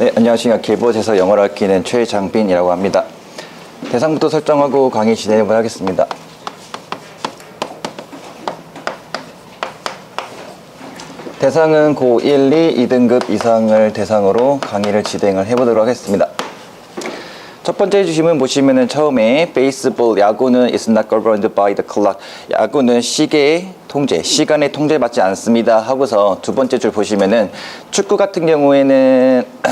네, 안녕하십니까. 길보에서 영어를 아끼는 최장빈이라고 합니다. 대상부터 설정하고 강의 진행을 하겠습니다. 대상은 고1, 2, 2등급 이상을 대상으로 강의를 진행을 해보도록 하겠습니다. 첫 번째 주시면 보시면은 처음에 베이스볼 야구는 is not governed by the clock. 야구는 시계의 통제, 시간의 통제받지 않습니다. 하고서 두 번째 줄 보시면은 축구 같은 경우에는 어,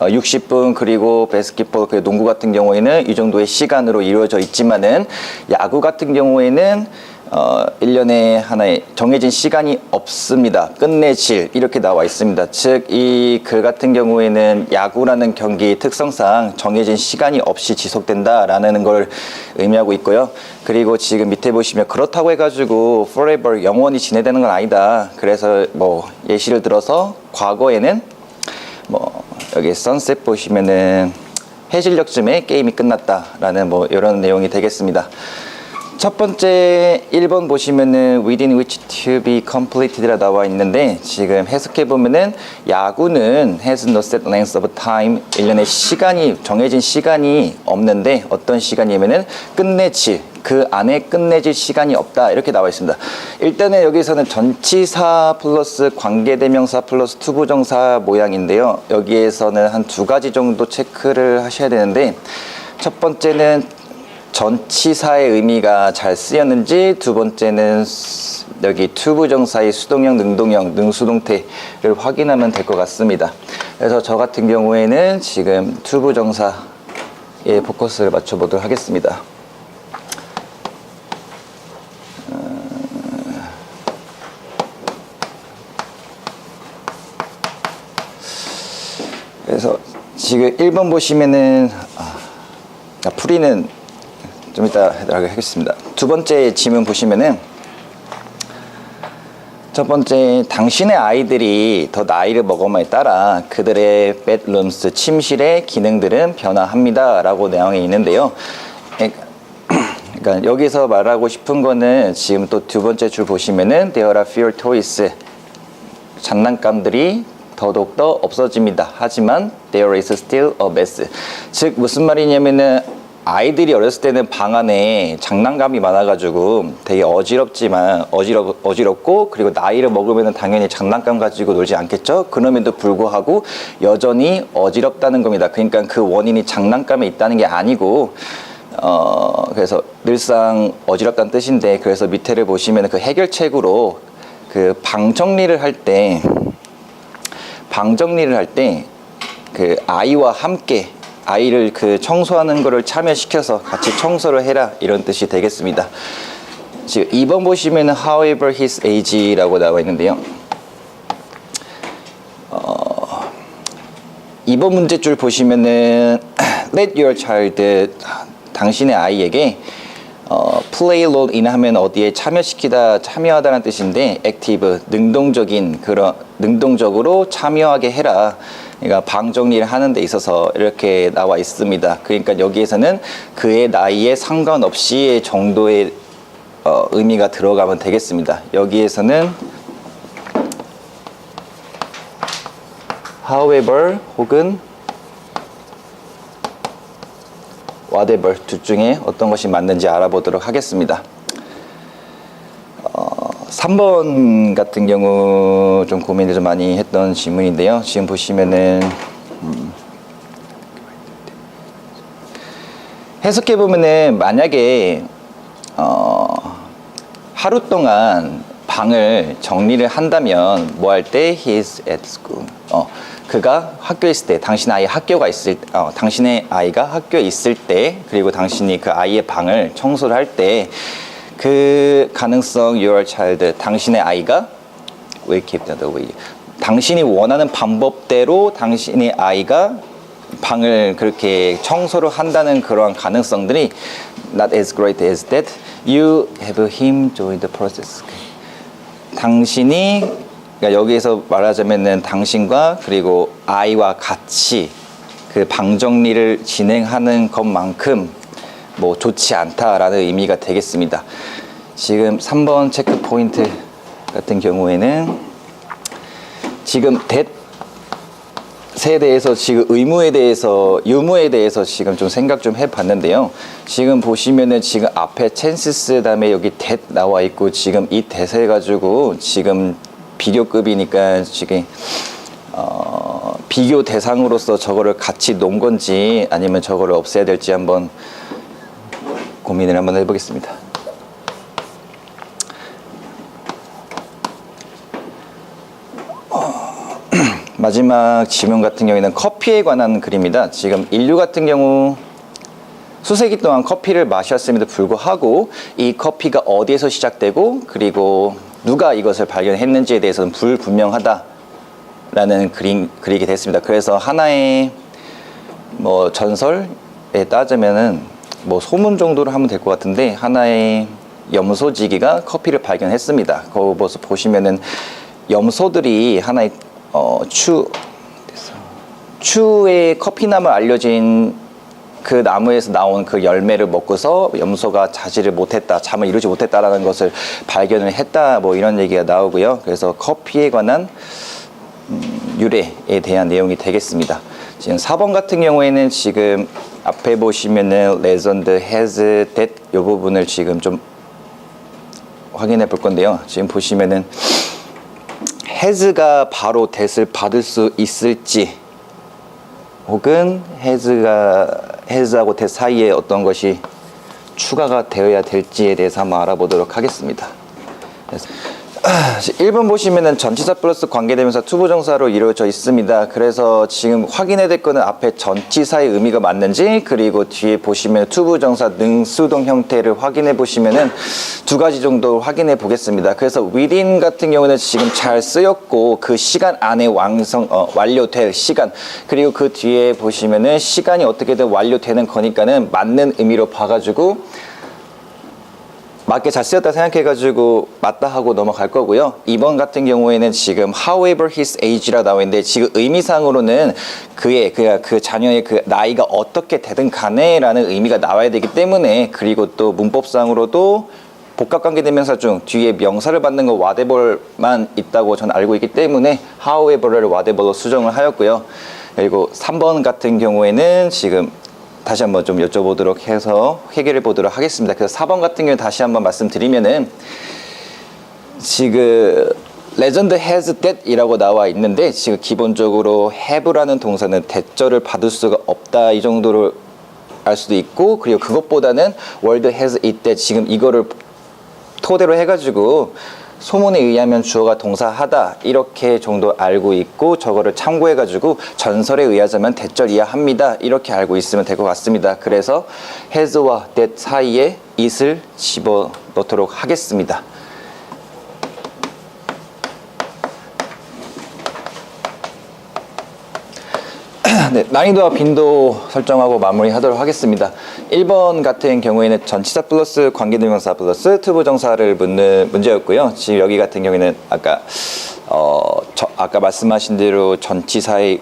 60분 그리고 베스킷볼 그 농구 같은 경우에는 이 정도의 시간으로 이루어져 있지만은 야구 같은 경우에는 어, 1년에 하나의 정해진 시간이 없습니다. 끝내질 이렇게 나와 있습니다. 즉, 이 글 같은 경우에는 야구라는 경기 특성상 정해진 시간이 없이 지속된다라는 걸 의미하고 있고요. 그리고 지금 밑에 보시면 그렇다고 해가지고 forever 영원히 지내되는 건 아니다. 그래서 뭐 예시를 들어서 과거에는 뭐 여기 선셋 보시면은 해질녘쯤에 게임이 끝났다라는 뭐 이런 내용이 되겠습니다. 첫 번째 1번 보시면은 within which to be completed라 나와 있는데 지금 해석해 보면은 야구는 has no set length of time 1년의 시간이 정해진 시간이 없는데 어떤 시간이면은 끝내질 그 안에 끝내질 시간이 없다 이렇게 나와 있습니다. 일단은 여기서는 전치사 플러스 관계대명사 플러스 투부정사 모양인데요. 여기에서는 한 두 가지 정도 체크를 하셔야 되는데 첫 번째는 전치사의 의미가 잘 쓰였는지 두 번째는 스- 여기 투부정사의 수동형, 능동형, 능수동태를 확인하면 될 것 같습니다. 그래서 저 같은 경우에는 지금 투부정사에 포커스를 맞춰보도록 하겠습니다. 그래서 지금 1번 보시면은 아, 아, 풀이는 좀 이따 하겠습니다. 두 번째 질문 보시면은 첫 번째 당신의 아이들이 더 나이를 먹음에 따라 그들의 bedrooms 침실의 기능들은 변화합니다라고 내용이 있는데요. 에, 그러니까 여기서 말하고 싶은 거는 지금 또 두 번째 줄 보시면은 there are fewer toys 장난감들이 더더욱더 없어집니다. 하지만 there is still a mess. 즉 무슨 말이냐면은 아이들이 어렸을 때는 방 안에 장난감이 많아가지고 되게 어지럽지만 어지럽 어지럽고 그리고 나이를 먹으면 당연히 장난감 가지고 놀지 않겠죠. 그럼에도 불구하고 여전히 어지럽다는 겁니다. 그러니까 그 원인이 장난감에 있다는 게 아니고 어 그래서 늘상 어지럽다는 뜻인데 그래서 밑에를 보시면 그 해결책으로 그 방 정리를 할때 방 정리를 할 때 그 아이와 함께 아이를 그 청소하는 거를 참여시켜서 같이 청소를 해라 이런 뜻이 되겠습니다. 지금 2번 보시면은 however his age라고 나와 있는데요. 어, 2번 문제줄 보시면은 let your child 당신의 아이에게 어, play role in 하면 어디에 참여시키다 참여하다는 뜻인데 active 능동적인 그런 능동적으로 참여하게 해라. 그러니까 방 정리를 하는 데 있어서 이렇게 나와 있습니다. 그러니까 여기에서는 그의 나이에 상관없이의 정도의 어, 의미가 들어가면 되겠습니다. 여기에서는 however 혹은 whatever 둘 중에 어떤 것이 맞는지 알아보도록 하겠습니다. 어, 3번 같은 경우 좀 고민을 좀 많이 했던 질문인데요. 지금 보시면은 음, 해석해 보면은 만약에 어, 하루 동안 방을 정리를 한다면 뭐 할 때? He's at school. 어, 그가 학교에 있을 때 당신 아이 학교가 있을 어, 당신의 아이가 학교에 있을 때 그리고 당신이 그 아이의 방을 청소를 할 때 그 가능성 your child 당신의 아이가 will keep the way 당신이 원하는 방법대로 당신의 아이가 방을 그렇게 청소를 한다는 그러한 가능성들이 not as great as that. You have him join the process. 당신이 그러니까 여기에서 말하자면은 당신과 그리고 아이와 같이 그 방 정리를 진행하는 것만큼 뭐 좋지 않다라는 의미가 되겠습니다. 지금 3번 체크 포인트 같은 경우에는 지금 that 것에 대해서 지금 의무에 대해서 유무에 대해서 지금 좀 생각 좀 해봤는데요. 지금 보시면은 지금 앞에 찬시스 다음에 여기 대 나와 있고 지금 이 대세 가지고 지금 비교급이니까 지금 어, 비교 대상으로서 저거를 같이 놓은 건지 아니면 저거를 없애야 될지 한번 고민을 한번 해보겠습니다. 마지막 지문 같은 경우에는 커피에 관한 글입니다. 지금 인류 같은 경우 수세기 동안 커피를 마셨음에도 불구하고 이 커피가 어디에서 시작되고 그리고 누가 이것을 발견했는지에 대해서는 불분명하다라는 그림 그리게 됐습니다. 그래서 하나의 뭐 전설에 따지면은 뭐 소문 정도로 하면 될 것 같은데 하나의 염소지기가 커피를 발견했습니다. 거기서 보시면은 염소들이 하나의 어, 추 추의 커피나무 알려진 그 나무에서 나온 그 열매를 먹고서 염소가 자지를 못했다, 잠을 이루지 못했다라는 것을 발견을 했다, 뭐 이런 얘기가 나오고요. 그래서 커피에 관한 음, 유래에 대한 내용이 되겠습니다. 지금 4번 같은 경우에는 지금 앞에 보시면은 레전드 has that 이 부분을 지금 좀 확인해 볼 건데요. 지금 보시면은 has가 바로 that을 받을 수 있을지 혹은 has가 has하고 that 사이에 어떤 것이 추가가 되어야 될지에 대해서 한번 알아보도록 하겠습니다. 그래서 1번 보시면은 전치사 플러스 관계대명사 투부정사로 이루어져 있습니다. 그래서 지금 확인해야 될 거는 앞에 전치사의 의미가 맞는지 그리고 뒤에 보시면 투부정사 능수동 형태를 확인해 보시면은 두 가지 정도 확인해 보겠습니다. 그래서 within 같은 경우는 지금 잘 쓰였고 그 시간 안에 완성 어, 완료될 시간 그리고 그 뒤에 보시면은 시간이 어떻게든 완료되는 거니까는 맞는 의미로 봐가지고 맞게 잘 쓰였다 생각해가지고 맞다 하고 넘어갈 거고요. 2번 같은 경우에는 지금 however his age라 나와 있는데 지금 의미상으로는 그의 그, 그 자녀의 그 나이가 어떻게 되든 간에라는 의미가 나와야 되기 때문에 그리고 또 문법상으로도 복합관계대명사 중 뒤에 명사를 받는 거 whatever만 있다고 저는 알고 있기 때문에 however를 whatever로 수정을 하였고요. 그리고 3번 같은 경우에는 지금 다시 한번 좀 여쭤보도록 해서 해결해 보도록 하겠습니다. 그래서 4번 같은 경우 다시 한번 말씀드리면은 지금 레전드 has that이라고 나와 있는데 지금 기본적으로 have라는 동사는 대절을 받을 수가 없다 이 정도로 알 수도 있고 그리고 그것보다는 world has it that 지금 이거를 토대로 해가지고 소문에 의하면 주어가 동사하다 이렇게 정도 알고 있고 저거를 참고해 가지고 전설에 의하자면 대절 이하합니다 이렇게 알고 있으면 될 것 같습니다. 그래서 has와 that 사이에 it을 집어 넣도록 하겠습니다. 네, 난이도와 빈도 설정하고 마무리하도록 하겠습니다. 1번 같은 경우에는 전치사 플러스 관계대명사 플러스 투부정사를 묻는 문제였고요. 지금 여기 같은 경우에는 아까 어, 저, 아까 말씀하신 대로 전치사의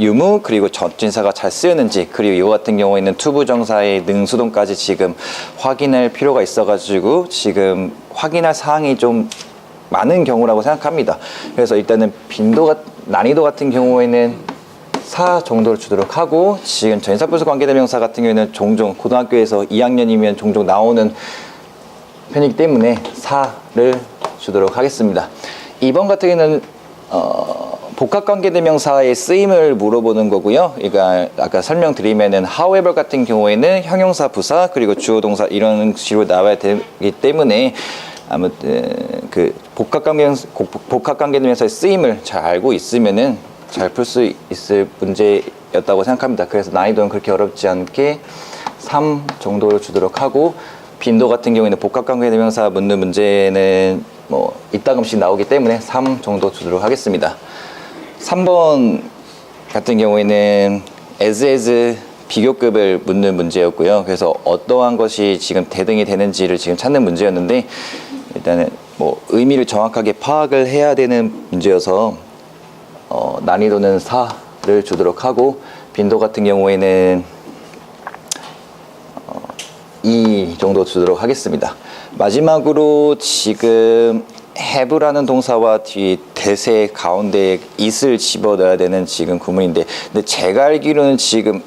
유무 그리고 전치사가 잘 쓰였는지 그리고 이거 같은 경우에는 투부정사의 능수동까지 지금 확인할 필요가 있어가지고 지금 확인할 사항이 좀 많은 경우라고 생각합니다. 그래서 일단은 빈도 가 난이도 같은 경우에는 4 정도를 주도록 하고 지금 전사부수 관계대명사 같은 경우에는 종종 고등학교에서 2학년이면 종종 나오는 편이기 때문에 4를 주도록 하겠습니다. 2번 같은 경우는 어, 복합관계대명사의 쓰임을 물어보는 거고요. 그러니까 아까 설명드리면은 however 같은 경우에는 형용사, 부사 그리고 주어, 동사 이런 식으로 나와야 되기 때문에 아무튼 그 복합관계 복합관계대명사의 쓰임을 잘 알고 있으면은 잘 풀 수 있을 문제였다고 생각합니다. 그래서 난이도는 그렇게 어렵지 않게 3 정도를 주도록 하고 빈도 같은 경우에는 복합관계대명사 묻는 문제는 뭐 이따금씩 나오기 때문에 3 정도 주도록 하겠습니다. 3번 같은 경우에는 as as 비교급을 묻는 문제였고요. 그래서 어떠한 것이 지금 대등이 되는지를 지금 찾는 문제였는데 일단은 뭐 의미를 정확하게 파악을 해야 되는 문제여서 어, 난이도는 4를 주도록 하고 빈도 같은 경우에는 어, 2 정도 주도록 하겠습니다. 마지막으로 지금 have라는 동사와 뒤 대세 가운데에 is을 집어넣어야 되는 지금 구문인데 근데 제가 알기로는 지금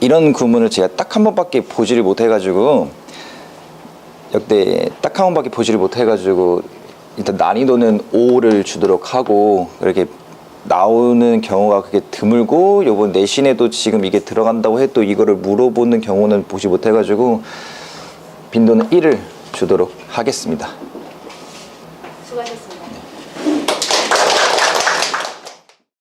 이런 구문을 제가 딱 한 번밖에 보지를 못해가지고 역대 딱 한 번밖에 보지를 못해가지고 일단 난이도는 5를 주도록 하고 이렇게 나오는 경우가 그게 드물고 요번 내신에도 지금 이게 들어간다고 해도 이거를 물어보는 경우는 보지 못해가지고 빈도는 1을 주도록 하겠습니다. 수고하셨습니다.